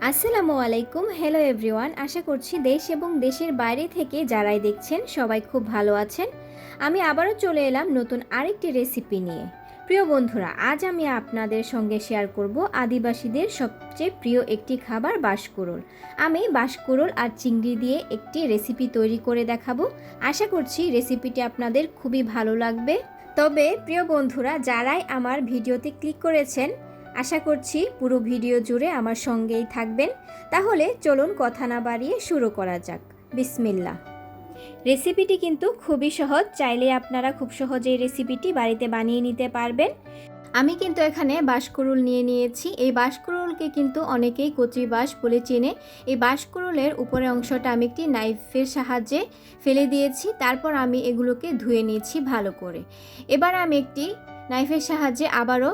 আসসালামু আলাইকুম hello everyone আশা করছি দেশ এবং দেশের বাইরে থেকে যারাই দেখছেন, সবাই খুব ভালো আছেন। আমি আবারও চলে এলাম নতুন আরেকটি রেসিপি নিয়ে। প্রিয় বন্ধুরা, আজ আমি আপনাদের সঙ্গে শেয়ার করব আদিবাসীদের সবচেয়ে প্রিয় একটি খাবার, বাঁশকুড়োল। আমি বাঁশকুড়োল আর চিংড়ি দিয়ে একটি রেসিপি তৈরি করে দেখাবো। আশা করছি রেসিপিটি আপনাদের খুবই ভালো লাগবে। তবে, প্রিয় বন্ধুরা, যারাই আমার ভিডিওতে ক্লিক করেছেন আশা করছি পুরো ভিডিও জুড়ে আমার সঙ্গেই থাকবেন। তাহলে চলুন কথা না বাড়িয়ে শুরু করা যাক। বিসমিল্লা রেসিপিটি কিন্তু খুবই সহজ, চাইলে আপনারা খুব সহজেই রেসিপিটি বাড়িতে বানিয়ে নিতে পারবেন। আমি কিন্তু এখানে বাঁশকুড়ুল নিয়ে নিয়েছি। এই বাঁশকুড়ুলকে কিন্তু অনেকেই কচি বাঁশ বলে চেনে। এই বাঁশকুড়ুলের উপরের অংশটা আমি একটি নাইফের সাহায্যে ফেলে দিয়েছি। তারপর আমি এগুলোকে ধুয়ে নিয়েছি ভালো করে। এবার আমি একটি নাইফের সাহায্যে আবারও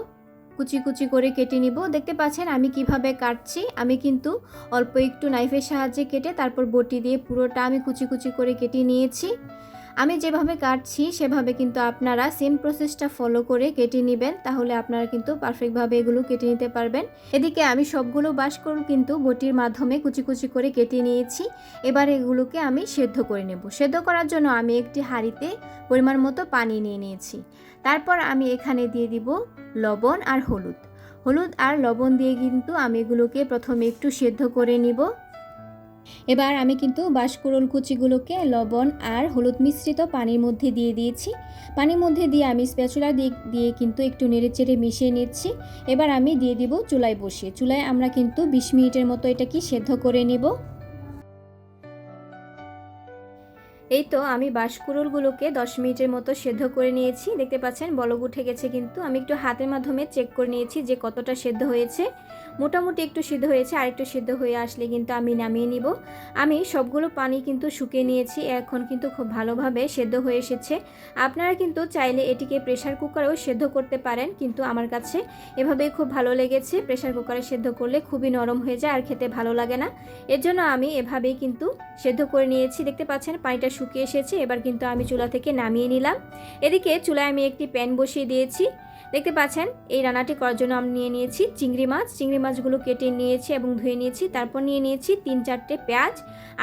কুচি কুচি করে কেটে নিব। দেখতে পাচ্ছেন, আমি কীভাবে কাটছি? আমি কিন্তু অল্প একটু নাইফের সাহায্যে কেটে তারপর বটি দিয়ে পুরোটা আমি কুচি কুচি করে কেটে নিয়েছি। আমি যেভাবে কাটছি, সেভাবে কিন্তু আপনারা সেম প্রসেসটা ফলো করে কেটে নেবেন, তাহলে আপনারা কিন্তু পারফেক্টভাবে এগুলো কেটে নিতে পারবেন। এদিকে আমি সবগুলো বাস করুন কিন্তু বটির মাধ্যমে কুচি কুচি করে কেটে নিয়েছি। এবার এগুলোকে আমি সেদ্ধ করে নেব। সেদ্ধ করার জন্য আমি একটি হাঁড়িতে পরিমাণ মতো পানি নিয়ে নিয়েছি। তারপর আমি এখানে দিয়ে দিব লবণ আর হলুদ। হলুদ আর লবণ দিয়ে কিন্তু আমি এগুলোকে প্রথমে একটু সেদ্ধ করে নিব। এবার আমি কিন্তু বাঁশকুড়োল কুচিগুলোকে লবণ আর হলুদ মিশ্রিত পানির মধ্যে দিয়ে দিয়েছি। পানির মধ্যে দিয়ে আমি স্প্যাচুলা দিয়ে দিয়ে কিন্তু একটু নেড়েচেড়ে মিশিয়ে নিচ্ছি। এবার আমি দিয়ে দিব চুলায় বসিয়ে। চুলায় আমরা কিন্তু বিশ মিনিটের মতো এটা কি সেদ্ধ করে নিব। এই তো আমি বাঁশকুড়ুলগুলোকে দশ মিনিটের মতো সেদ্ধ করে নিয়েছি। দেখতে পাচ্ছেন, বলক উঠে গেছে কিন্তু। আমি একটু হাতের মাধ্যমে চেক করে নিয়েছি যে কতটা সেদ্ধ হয়েছে। মোটামুটি একটু সিদ্ধ হয়েছে, আর একটু সিদ্ধ হয়ে আসলে কিন্তু আমি নামিয়ে নিব। আমি সবগুলো পানি কিন্তু শুকিয়ে নিয়েছি, এখন কিন্তু খুব ভালোভাবে সেদ্ধ হয়ে এসেছে। আপনারা কিন্তু চাইলে এটিকে প্রেশার কুকারেও সেদ্ধ করতে পারেন, কিন্তু আমার কাছে এভাবে খুব ভালো লেগেছে। প্রেশার কুকারে সেদ্ধ করলে খুবই নরম হয়ে যায় আর খেতে ভালো লাগে না। এর জন্য আমি এভাবেই কিন্তু সেদ্ধ করে নিয়েছি। দেখতে পাচ্ছেন, পানিটা শুকিয়ে এসেছে, এবার কিন্তু আমি চুলা থেকে নামিয়ে নিলাম। এদিকে চুলায় আমি একটি প্যান বসিয়ে দিয়েছি। দেখতে পাচ্ছেন, এই রান্নাটি করার জন্য আমি নিয়ে নিয়েছি চিংড়ি মাছ। চিংড়ি মাছগুলো কেটে নিয়েছি এবং ধুয়ে নিয়েছি, তারপর নিয়ে নিয়েছি তিন চারটে পেঁয়াজ।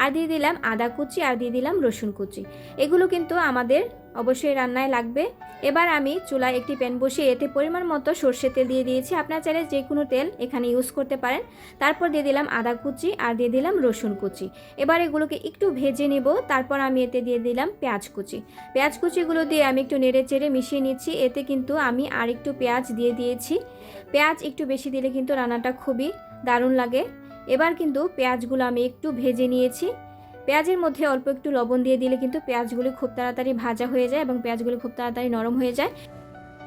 আর দিয়ে দিলাম আদা কুচি, আর দিয়ে দিলাম রসুন কুচি। এগুলো কিন্তু আমাদের অবশ্যই রান্নায় লাগবে। এবার আমি চুলায় একটি প্যান বসিয়ে এতে পরিমাণ মতো সর্ষে তেল দিয়ে দিয়েছি। আপনার চাইলে যে কোনো তেল এখানে ইউজ করতে পারেন। তারপর দিয়ে দিলাম আদা কুচি আর দিয়ে দিলাম রসুন কুচি। এবার এগুলোকে একটু ভেজে নেব। তারপর আমি এতে দিয়ে দিলাম পেঁয়াজ কুচি। পেঁয়াজ কুচিগুলো দিয়ে আমি একটু নেড়ে চেড়ে মিশিয়ে নিচ্ছি। এতে কিন্তু আমি আর একটু পেঁয়াজ দিয়ে দিয়েছি। পেঁয়াজ একটু বেশি দিলে কিন্তু রান্নাটা খুবই দারুণ লাগে। এবার কিন্তু পেঁয়াজগুলো আমি একটু ভেজে নিয়েছি। পেঁয়াজের মধ্যে অল্প একটু লবণ দিয়ে দিলে কিন্তু পেঁয়াজগুলি খুব তাড়াতাড়ি ভাজা হয়ে যায় এবং পেঁয়াজগুলি খুব তাড়াতাড়ি নরম হয়ে যায়।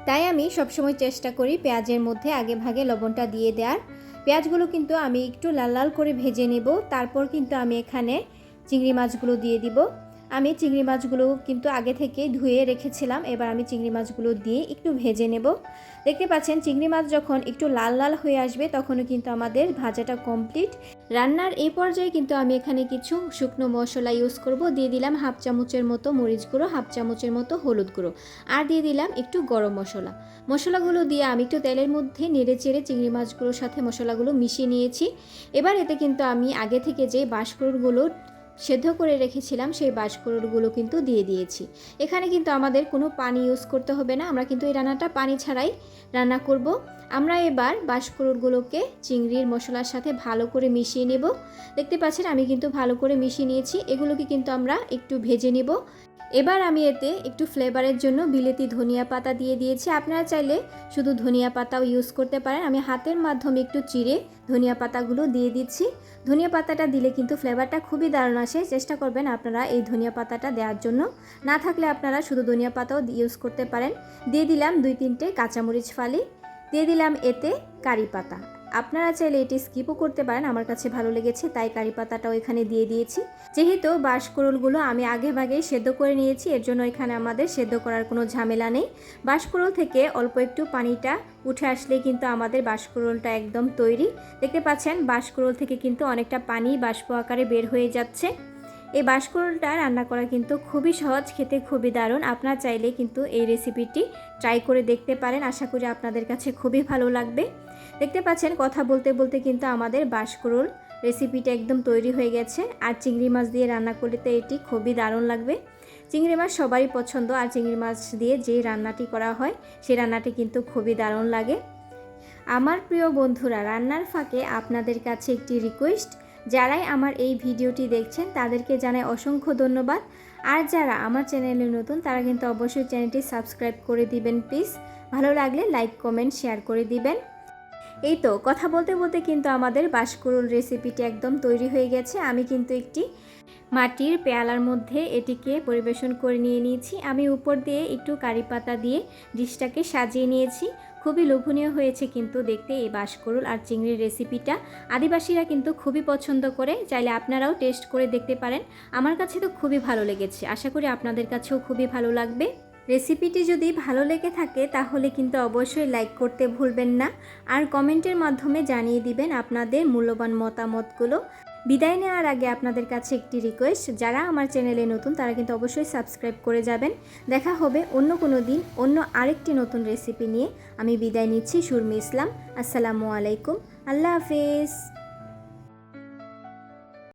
তাই আমি সবসময় চেষ্টা করি পেঁয়াজের মধ্যে আগে ভাগে লবণটা দিয়ে দেওয়ার। পেঁয়াজগুলো কিন্তু আমি একটু লাল লাল করে ভেজে নেব। তারপর কিন্তু আমি এখানে চিংড়ি মাছগুলো দিয়ে দিব। আমি চিংড়ি মাছগুলো কিন্তু আগে থেকেই ধুয়ে রেখেছিলাম। এবার আমি চিংড়ি মাছগুলো দিয়ে একটু ভেজে নেব। দেখতে পাচ্ছেন, চিংড়ি মাছ যখন একটু লাল লাল হয়ে আসবে, তখনও কিন্তু আমাদের ভাজাটা কমপ্লিট। রান্নার এই পর্যায়ে কিন্তু আমি এখানে কিছু শুকনো মশলা ইউজ করব। দিয়ে দিলাম হাফ চামচের মতো মরিচ গুঁড়ো, হাফ চামচের মতো হলুদ গুঁড়ো। আর দিয়ে দিলাম একটু গরম মশলা। মশলাগুলো দিয়ে আমি একটু তেলের মধ্যে নেড়ে চেড়ে চিংড়ি মাছগুলোর সাথে মশলাগুলো মিশিয়ে নিয়েছি। এবার এতে কিন্তু আমি আগে থেকে যে বাঁশকুড়গুলো সেদ্ধ করে রেখেছিলাম, সেই বাঁশকুড়োগুলো কিন্তু দিয়ে দিয়েছি। এখানে কিন্তু আমাদের কোনো পানি ইউজ করতে হবে না, আমরা কিন্তু এই রান্নাটা পানি ছাড়াই রান্না করব। আমরা এবার বাঁশকুড়োগুলোকে চিংড়ির মশলার সাথে ভালো করে মিশিয়ে নেব। দেখতে পাচ্ছেন আমি কিন্তু ভালো করে মিশিয়ে নিয়েছি, এগুলোকে কিন্তু আমরা একটু ভেজে নেব। এবার আমি এতে একটু ফ্লেভারের জন্য বিলেতি ধনিয়া পাতা দিয়ে দিয়েছি। আপনারা চাইলে শুধু ধনিয়া পাতাও ইউজ করতে পারেন। আমি হাতের মাধ্যমে একটু চিড়ে ধনিয়া পাতাগুলো দিয়ে দিচ্ছি। ধনিয়া পাতাটা দিলে কিন্তু ফ্লেভারটা খুবই দারুণ আসে। চেষ্টা করবেন আপনারা এই ধনিয়া পাতাটা দেওয়ার জন্য। না থাকলে আপনারা শুধু ধনিয়া পাতাও ইউজ করতে পারেন। দিয়ে দিলাম দুই তিনটে কাঁচামরিচ ফালি। দিয়ে দিলাম এতে কারি পাতা। আপনারা চাইলে এটি স্কিপও করতে পারেন, আমার কাছে ভালো লেগেছে, তাই কারি পাতাটাও এখানে দিয়ে দিয়েছি। যেহেতু বাঁশকুড়ুলগুলো আমি আগে ভাগেই সেদ্ধ করে নিয়েছি, এর জন্য এখানে আমাদের সেদ্ধ করার কোনো ঝামেলা নেই। বাঁশকুড়ুল থেকে অল্প একটু পানিটা উঠে আসলে কিন্তু আমাদের বাঁশকুড়ুলটা একদম তৈরি। দেখতে পাচ্ছেন বাঁশকুড়ুল থেকে কিন্তু অনেকটা পানি বাষ্প আকারে বের হয়ে যাচ্ছে। এই বাঁশকুড়ুলটা রান্না করা কিন্তু খুবই সহজ, খেতে খুবই দারুণ। আপনার চাইলে কিন্তু এই রেসিপিটি ট্রাই করে দেখতে পারেন। আশা করি আপনাদের কাছে খুবই ভালো লাগবে। দেখতে পাচ্ছেন, কথা বলতে বলতে কিন্তু আমাদের বাঁশকুড়ুল রেসিপিটা একদম তৈরি হয়ে গেছে। আর চিংড়ি মাছ দিয়ে রান্না করলে তো এটি খুবই দারুণ লাগবে। চিংড়ি মাছ সবারই পছন্দ, আর চিংড়ি মাছ দিয়ে যে রান্নাটি করা হয় সেই রান্নাটি কিন্তু খুবই দারুণ লাগে। আমার প্রিয় বন্ধুরা, রান্নার ফাঁকে আপনাদের কাছে একটি রিকোয়েস্ট যারাই আমার এই ভিডিওটি দেখছেন, তাদেরকে জানাই অসংখ্য ধন্যবাদ। আর যারা আমার চ্যানেলে নতুন, তারা কিন্তু অবশ্যই চ্যানেলটি সাবস্ক্রাইব করে দিবেন, প্লিজ। ভালো লাগলে লাইক, কমেন্ট, শেয়ার করে দিবেন। এই তো, কথা বলতে বলতে কিন্তু আমাদের বাঁশকুড়ুল রেসিপিটি একদম তৈরি হয়ে গেছে। আমি কিন্তু একটি মাটির পেয়ালার মধ্যে এটিকে পরিবেশন করে নিয়ে নিয়েছি। আমি উপর দিয়ে একটু কারি পাতা দিয়ে ডিশটাকে সাজিয়ে নিয়েছি। খুবই লোভনীয় হয়েছে কিন্তু দেখতে এই বাঁশকুড়ুল আর চিংড়ির রেসিপিটা। আদিবাসীরা কিন্তু খুবই পছন্দ করে, চাইলে আপনারাও টেস্ট করে দেখতে পারেন। আমার কাছে তো খুবই ভালো লেগেছে, আশা করি আপনাদের কাছেও খুবই ভালো লাগবে। রেসিপিটি যদি ভালো লেগে থাকে তাহলে কিন্তু অবশ্যই লাইক করতে ভুলবেন না। আর কমেন্টের মাধ্যমে জানিয়ে দিবেন আপনাদের মূল্যবান মতামতগুলো। বিদায় নেওয়ার আগে আপনাদের কাছে একটি রিকোয়েস্ট যারা আমার চ্যানেলে নতুন, তারা কিন্তু অবশ্যই সাবস্ক্রাইব করে যাবেন। দেখা হবে অন্য কোনো দিন, অন্য আরেকটি নতুন রেসিপি নিয়ে। আমি বিদায় নিচ্ছি, সুরমি ইসলাম। আসসালামু আলাইকুম। আল্লাহ হাফেজ।